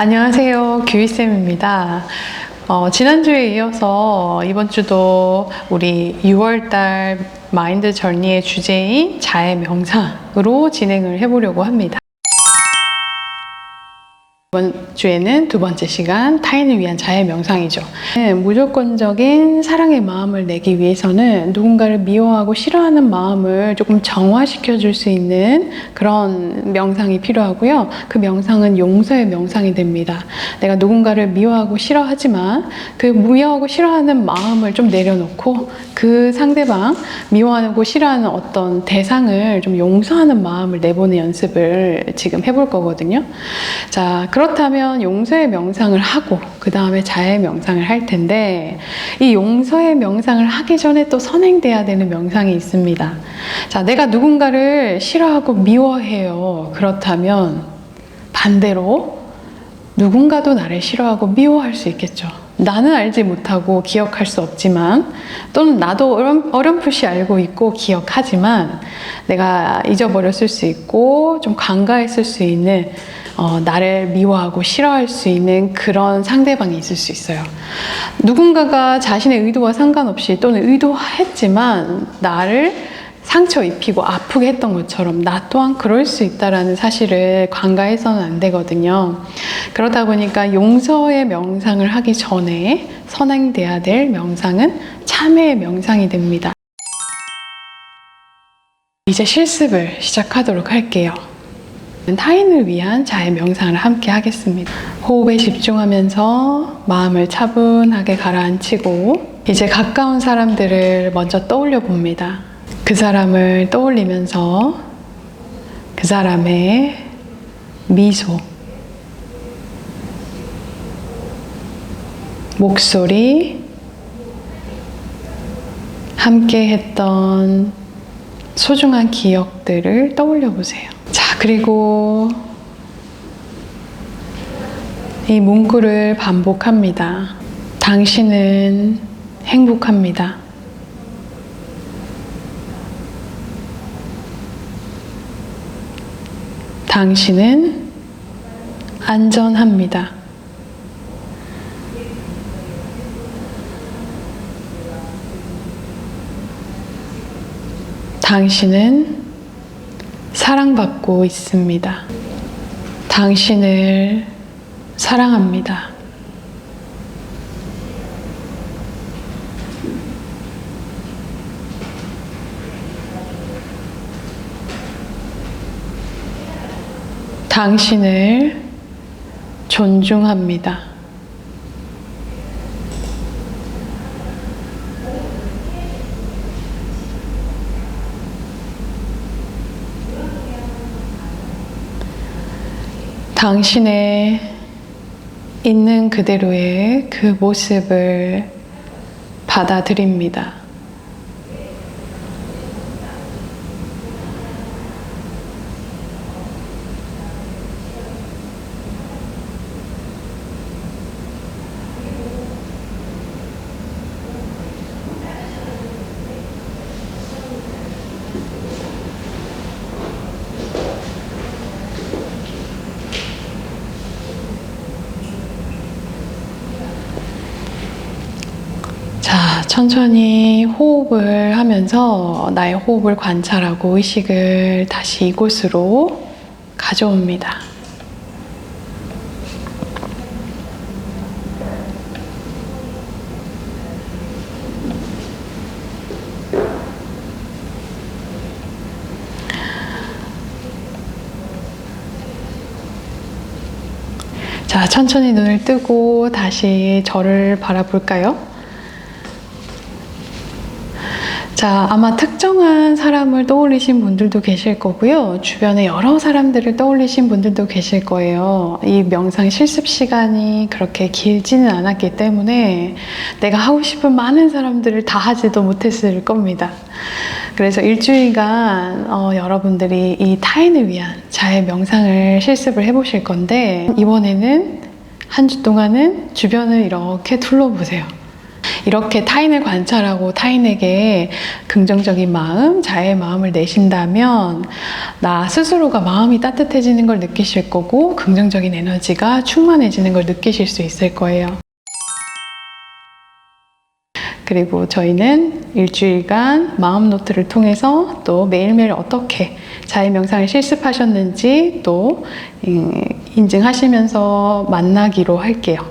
안녕하세요. 규희쌤입니다. 어, 지난주에 이어서 이번 주도 우리 6월달 마인드 절니의 주제인 자해 명상으로 진행을 해보려고 합니다. 이번 주에는 두 번째 시간 타인을 위한 자해 명상이죠. 네, 무조건적인 사랑의 마음을 내기 위해서는 누군가를 미워하고 싫어하는 마음을 조금 정화시켜 줄 수 있는 그런 명상이 필요하고요. 그 명상은 용서의 명상이 됩니다. 내가 누군가를 미워하고 싫어하지만 그 미워하고 싫어하는 마음을 좀 내려놓고 그 상대방 미워하고 싫어하는 어떤 대상을 좀 용서하는 마음을 내보는 연습을 지금 해볼 거거든요. 자, 그렇다면 용서의 명상을 하고 그 다음에 자해 명상을 할 텐데 이 용서의 명상을 하기 전에 또 선행돼야 되는 명상이 있습니다. 자, 내가 누군가를 싫어하고 미워해요. 그렇다면 반대로 누군가도 나를 싫어하고 미워할 수 있겠죠. 나는 알지 못하고 기억할 수 없지만 또는 나도 어렴, 어렴풋이 알고 있고 기억하지만 내가 잊어버렸을 수 있고 좀 간과했을 수 있는 어, 나를 미워하고 싫어할 수 있는 그런 상대방이 있을 수 있어요. 누군가가 자신의 의도와 상관없이 또는 의도했지만 나를 상처 입히고 아프게 했던 것처럼 나 또한 그럴 수 있다라는 사실을 간과해서는 안 되거든요. 그러다 보니까 용서의 명상을 하기 전에 선행돼야 될 명상은 참회의 명상이 됩니다. 이제 실습을 시작하도록 할게요. 타인을 위한 자의 명상을 함께 하겠습니다. 호흡에 집중하면서 마음을 차분하게 가라앉히고 이제 가까운 사람들을 먼저 떠올려 봅니다. 그 사람을 떠올리면서 그 사람의 미소, 목소리, 함께 했던 소중한 기억들을 떠올려 보세요. 자, 그리고 이 문구를 반복합니다. 당신은 행복합니다. 당신은 안전합니다. 당신은 사랑받고 있습니다. 당신을 사랑합니다. 당신을 존중합니다. 당신의 있는 그대로의 그 모습을 받아들입니다. 자, 천천히 호흡을 하면서 나의 호흡을 관찰하고 의식을 다시 이곳으로 가져옵니다. 자, 천천히 눈을 뜨고 다시 저를 바라볼까요? 자, 아마 특정한 사람을 떠올리신 분들도 계실 거고요. 주변에 여러 사람들을 떠올리신 분들도 계실 거예요. 이 명상 실습 시간이 그렇게 길지는 않았기 때문에 내가 하고 싶은 많은 사람들을 다 하지도 못했을 겁니다. 그래서 일주일간 어, 여러분들이 이 타인을 위한 자의 명상을 실습을 해보실 건데 이번에는 한 주 동안은 주변을 이렇게 둘러보세요. 이렇게 타인을 관찰하고 타인에게 긍정적인 마음, 자애의 마음을 내신다면 나 스스로가 마음이 따뜻해지는 걸 느끼실 거고 긍정적인 에너지가 충만해지는 걸 느끼실 수 있을 거예요. 그리고 저희는 일주일간 마음 노트를 통해서 또 매일매일 어떻게 자의 명상을 실습하셨는지 또 음, 인증하시면서 만나기로 할게요.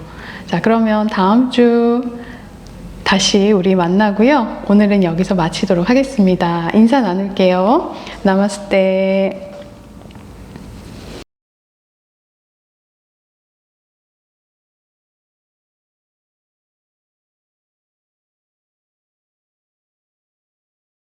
자, 그러면 다음 주 다시 우리 만나고요. 오늘은 여기서 마치도록 하겠습니다. 인사 나눌게요. 나마스테.